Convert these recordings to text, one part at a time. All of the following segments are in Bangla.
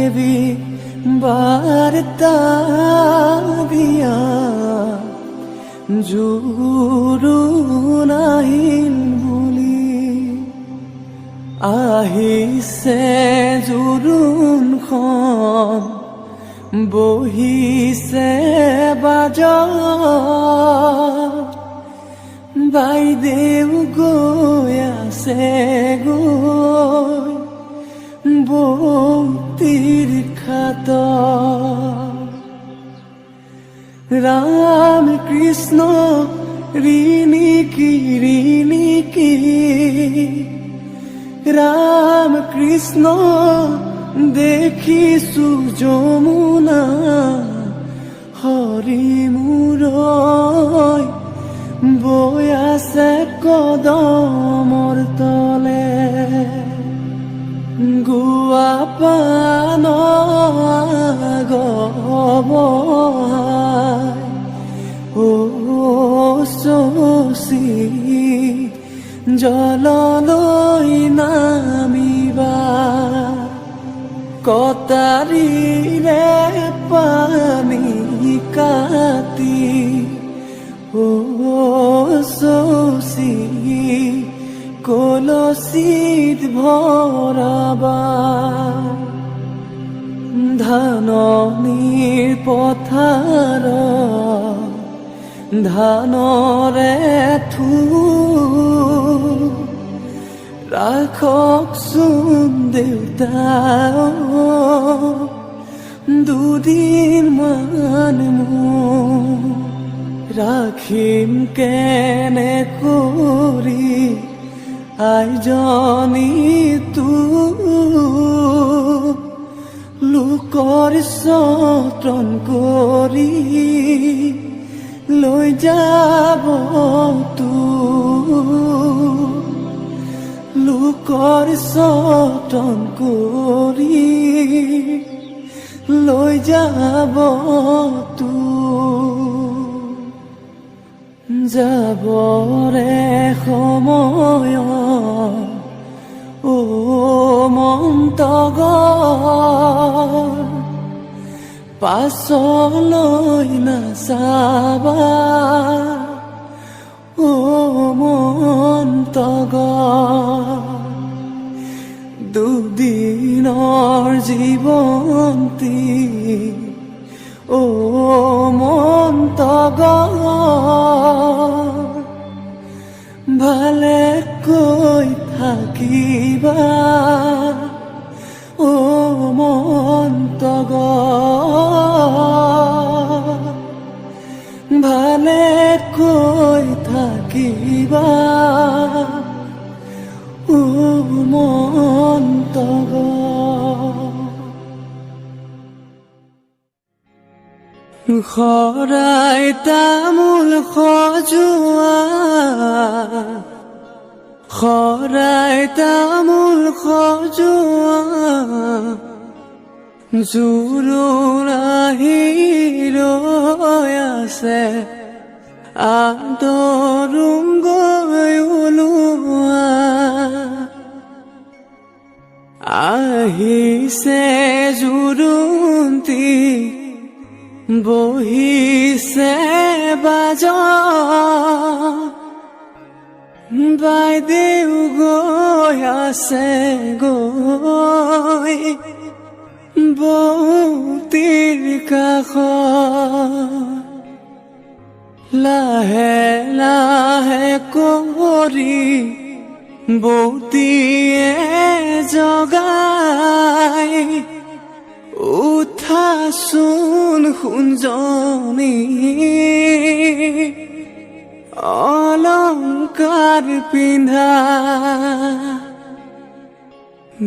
দেৱী বাৰ্তা দিয়া জোৰো নাহিল বুলি আহিছে জোৰোণখন বহিছে বাজ বাইদেউ গৈ আছে গৈ। বৌতিৰ খাত রাম কৃষ্ণ ঋণিকি ঋণিকি রাম কৃষ্ণ দেখিছো যমুনা হৰি মূৰৈ বৈ আছে কদমৰ তলে। গুৱা পান গবহাই ও শশী জললৈ নামিবা কটাৰীৰে পানী কাটি ও শশী কলচিত ভৰাবা ধাননিৰ পথাৰ ধানৰে থু ৰাখকচোন দেউতা দুদিন মান মোৰ ৰাখিম কেনে কৰি আইজনী তোৰ লোকৰ যতন কৰি লৈ যাব তোৰ লোকৰ যতন কৰি লৈ যাব তোৰ যাবৰে সময় ও মন্তগৰ পাছলৈ নাচাবা ও মন্তগৰ দুদিনৰ জীৱন্তী ও মন্তগৰ ভালে কৈ থাকিবা? ও মন্তগৰ ভালে কৈ থাকিবা? ও মন্তগৰ শৰাই তামোল সজোৱা শৰাই তামোল সজোৱা জোৰোণ আহি ৰৈ আছে আদৰুং গৈ ওলোৱা আহিছে বহিছে বাজ। বাইদেউ গৈ আছে গৈ বৌতিৰ কাষ। লাহে লাহে কৰি বৌতিয়ে জগাই। উত হাসুন হুঞ্জনে অলঙ্কার পিন্ধা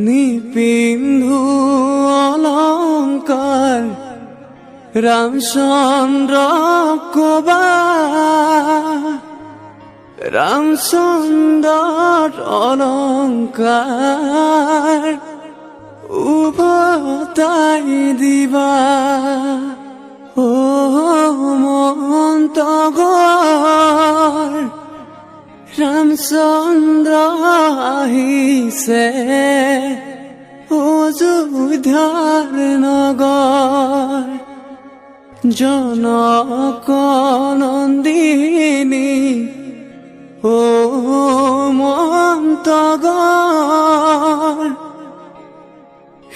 নিপিন্ধু অলঙ্কার রামচন্দ্র কবা। রামচন্দ্র অলঙ্কার উভতাই দিবা। ও মন্ত রামচন্দ্র আহিছে। অযোধ্যার নগৰ জনক নন্দিনী। ও মন্তগর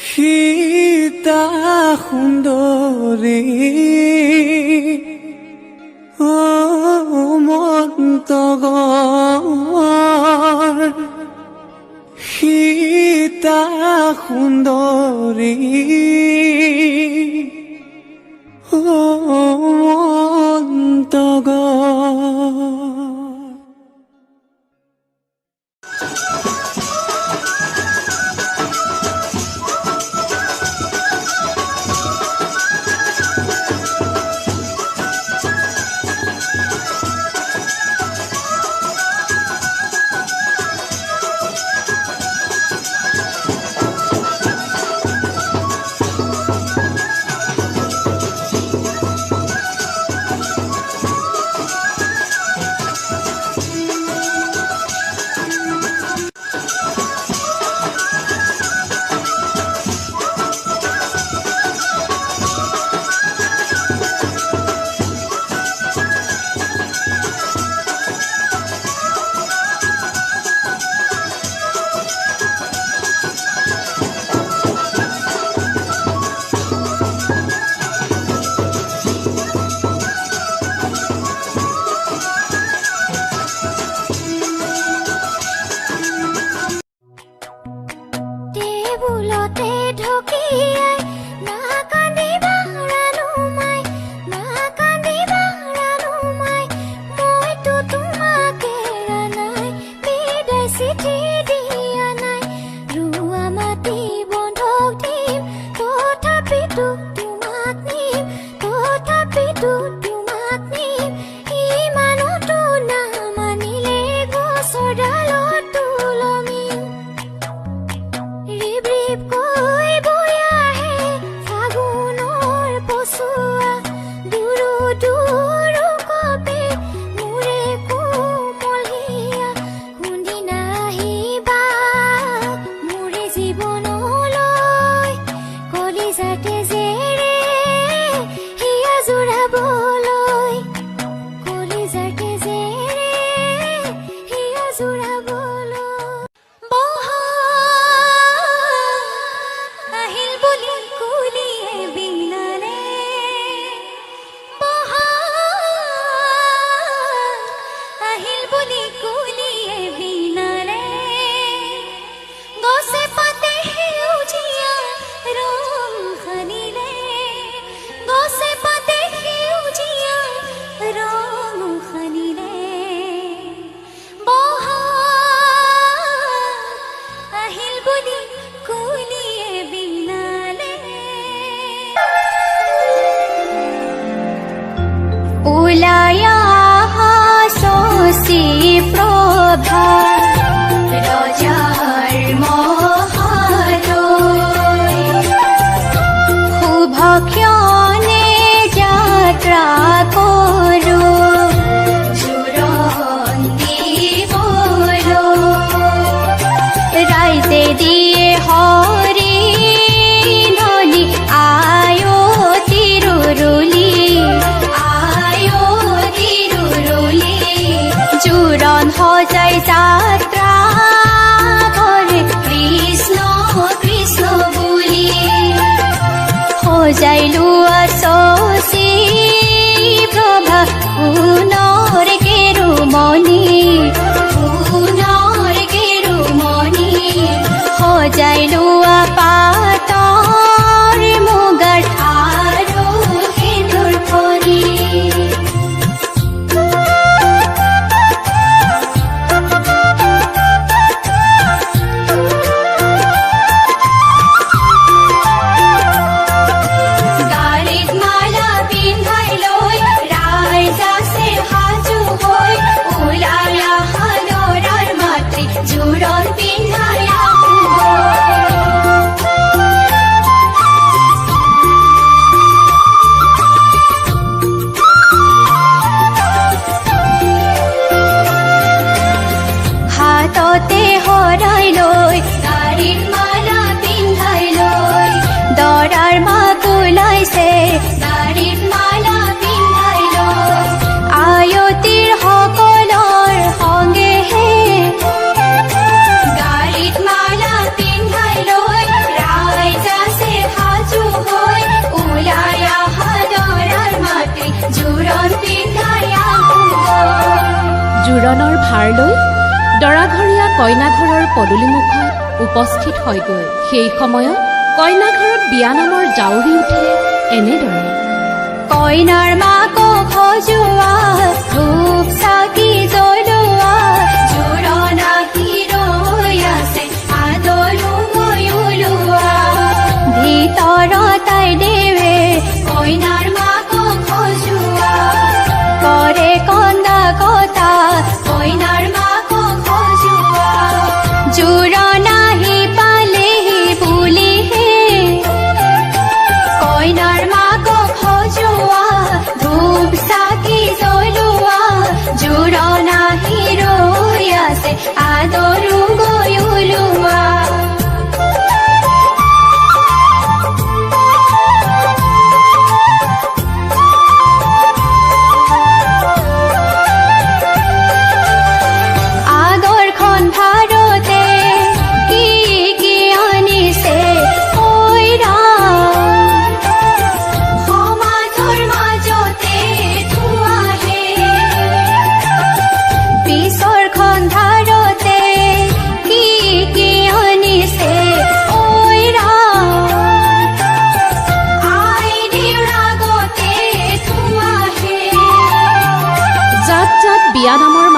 সীতা সুন্দরী। ও মন্তগ সীতা সুন্দরী। ও ी লৈ দৰাঘৰীয়া কইনাঘৰৰ পদূলিমুখত উপস্থিত হয়গৈ। সেই সময়ত কইনাঘৰত বিয়া নামৰ জাউৰি উঠে এনেদৰে। কইনাৰ মাকক খজোৱা ধূপ চাকি কইনাৰ মাক কৰে কন্দা কথা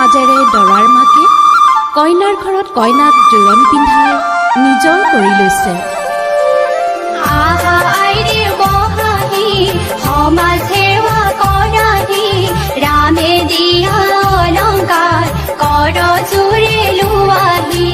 সাজেৰে দৰাৰ মাকে কইনাৰ ঘৰত কইনাক জোৰণ পিন্ধাই নিজৰ কৰি লৈছে। ৰামে দিয়া অলংকাৰ কৰ চোৰে লোৱাহী